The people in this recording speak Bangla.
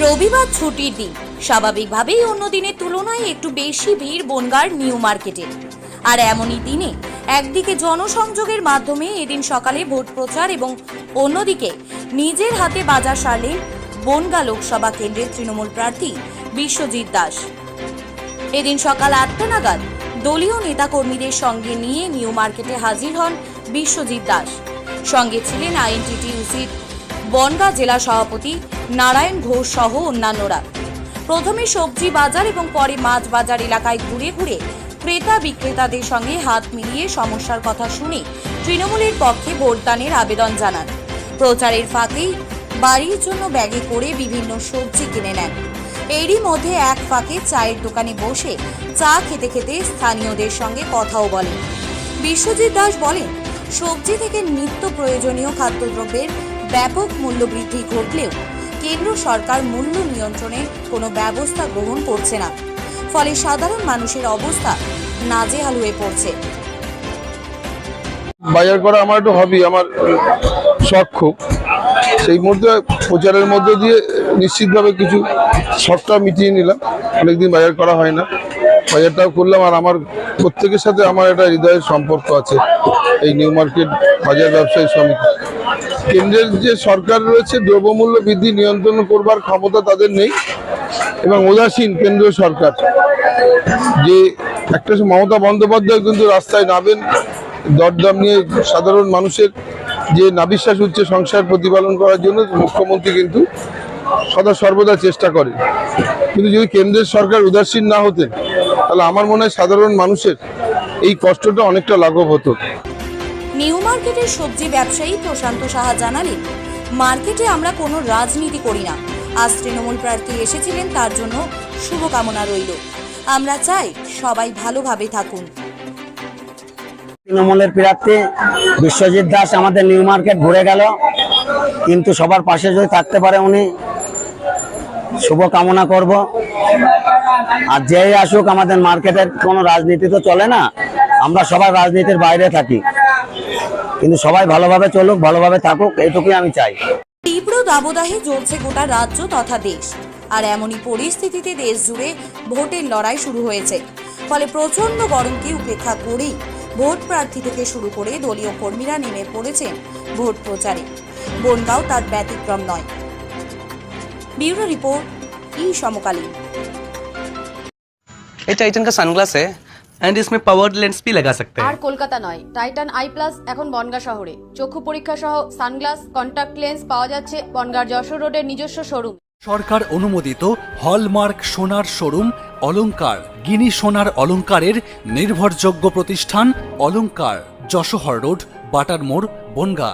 রবিবার ছুটির দিন। স্বাভাবিকভাবেই অন্য দিনের তুলনায় একটু বেশি ভিড় বনগার নিউ মার্কেটে। আর এমনই দিনে একদিকে জনসংযোগের মাধ্যমে এদিন সকালে ভোট প্রচার এবং অন্যদিকে নিজের হাতে বাজার সারলেন বনগা লোকসভা কেন্দ্রের তৃণমূল প্রার্থী বিশ্বজিৎ দাস। এদিন সকাল আটটা নাগাদ দলীয় নেতাকর্মীদের সঙ্গে নিয়ে নিউ মার্কেটে হাজির হন বিশ্বজিৎ দাস। সঙ্গে ছিলেন আইএনটিটিউসির বনগাঁ জেলা সভাপতি নারায়ণ ঘোষ সহ অন্যান্যরা। প্রথমে সবজি বাজার এবং পরে মাছ বাজার এলাকায় ঘুরে ঘুরে ক্রেতা বিক্রেতাদের সঙ্গে হাত মিলিয়ে সমস্যার কথা শুনে তৃণমূলের পক্ষে ভোটদানের আবেদন জানান। প্রচারের ফাঁকেই বাড়ির জন্য ব্যাগে করে বিভিন্ন সবজি কিনে নেন। এরই মধ্যে এক ফাঁকে চায়ের দোকানে বসে চা খেতে খেতে স্থানীয়দের সঙ্গে কথাও বলেন। বিশ্বজিৎ দাস বলেন, সবজি থেকে নিত্য প্রয়োজনীয় খাদ্যদ্রব্যের ব্যাপক মূল্যবৃদ্ধি ঘটলেও কেন্দ্র সরকার মূল্য নিয়ন্ত্রণে কোনো ব্যবস্থা গ্রহণ করছে না। ফলে সাধারণ মানুষের অবস্থা নাজেহাল হয়ে পড়ছে। বাজার করা আমার একটু হবি আমার শখ খুব। সেই মধ্যে প্রচারের মধ্যে দিয়ে নিশ্চিতভাবে কিছু শখটা মিটিয়ে নিলাম। অনেকদিন বাজার করা হয় না। বাজারটাও করলাম আর আমার প্রত্যেকের সাথে আমার একটা হৃদয়ের সম্পর্ক আছে। এই নিউ মার্কেট বাজার ব্যবসায়ী সমিতি। কেন্দ্রের যে সরকার রয়েছে, দ্রব্যমূল্য বৃদ্ধি নিয়ন্ত্রণ করবার ক্ষমতা তাদের নেই এবং উদাসীন কেন্দ্রীয় সরকার। যে একটা মমতা বন্দ্যোপাধ্যায় কিন্তু রাস্তায় নামেন, দরদাম নিয়ে সাধারণ মানুষের যে নাবিশ্বাস হচ্ছে সংসার প্রতিপালন করার জন্য, মুখ্যমন্ত্রী কিন্তু সদা সর্বদা চেষ্টা করে কিন্তু যদি কেন্দ্রের সরকার উদাসীন না হতেন, তাহলে আমার মনে হয় সাধারণ মানুষের এই কষ্টটা অনেকটা লাঘব হতো। নিউ মার্কেটের সবজি ব্যবসায়ী প্রশান্ত সাহা জানালেন, মার্কেটে আমরা কোনো রাজনীতি করি না। আজ তৃণমূল প্রার্থী এসেছিলেন, তার জন্য শুভকামনা রইল। আমরা চাই সবাই ভালোভাবে থাকুন। তৃণমূলের প্রার্থী বিশ্বজিৎ দাস আমাদের নিউ মার্কেট ঘুরে গেল, কিন্তু সবার পাশে যদি থাকতে পারে উনি শুভ কামনা করব। আর যেই আসুক আমাদের মার্কেটের কোনো রাজনীতি তো চলে না, আমরা সবার রাজনীতির বাইরে থাকি। কিন্তু সবাই ভালোভাবে চলুক ভালোভাবে থাকুক এইটুকুই আমি চাই তীব্র দাবদাহে জ্বলছে গোটা রাজ্য তথা দেশ আর এমনই পরিস্থিতিতে দেশ জুড়ে ভোটের লড়াই শুরু হয়েছে ফলে প্রচন্ড গরমকে উপেক্ষা করেই ভোট প্রার্থী থেকে শুরু করে দলীয় কর্মীরা নেমে পড়েছেন ভোট প্রচারে বনগাঁও তার ব্যতিক্রম নয় ব্যুরো রিপোর্ট ই সমকালীন ये टाइटन का सनग्लास है एंड इसमें पावर लेंस भी लगा सकते আর हैं কলকাতা নয় টাইটান আই প্লাস এখন বনগা শহরে চক্ষু পরীক্ষা সহ সানগ্লাস কন্টাক্ট লেন্স পাওয়া যাচ্ছে বনগার যশোর রোডের নিজস্ব শোরুম সরকার অনুমোদিত হলমার্ক সোনার শোরুম অলংকার গিনি সোনার অলংকারের নির্ভরযোগ্য প্রতিষ্ঠান অলংকার যশোহর রোড বাটার মোড় বনগা